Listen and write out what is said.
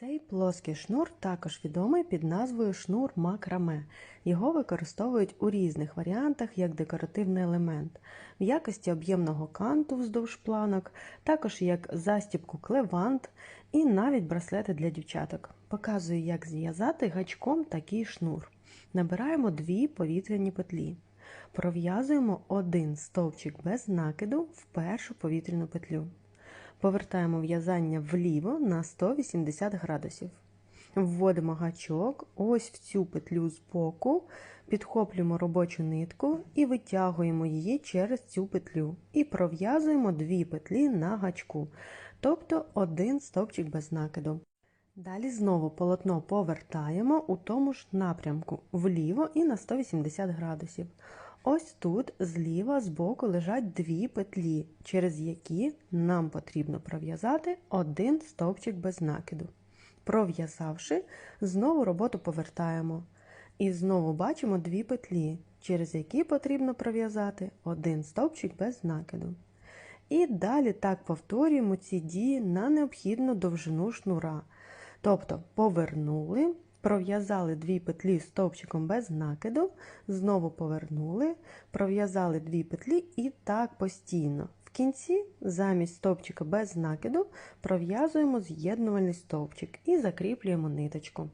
Цей плоский шнур також відомий під назвою шнур макраме. Його використовують у різних варіантах як декоративний елемент, в якості об'ємного канту вздовж планок, також як застібку клевант і навіть браслети для дівчаток. Показую, як зв'язати гачком такий шнур. Набираємо дві повітряні петлі. Пров'язуємо один стовпчик без накиду в першу повітряну петлю. Повертаємо в'язання вліво на 180 градусів. Вводимо гачок ось в цю петлю з боку, підхоплюємо робочу нитку і витягуємо її через цю петлю. І пров'язуємо дві петлі на гачку, тобто один стовпчик без накиду. Далі знову полотно повертаємо у тому ж напрямку вліво і на 180 градусів. Ось тут зліва збоку лежать дві петлі, через які нам потрібно пров'язати один стовпчик без накиду. Пров'язавши, знову роботу повертаємо. І знову бачимо дві петлі, через які потрібно пров'язати один стовпчик без накиду. І далі так повторюємо ці дії на необхідну довжину шнура. Тобто повернули, пров'язали дві петлі стовпчиком без накиду, знову повернули, пров'язали дві петлі і так постійно. В кінці замість стовпчика без накиду пров'язуємо з'єднувальний стовпчик і закріплюємо ниточку.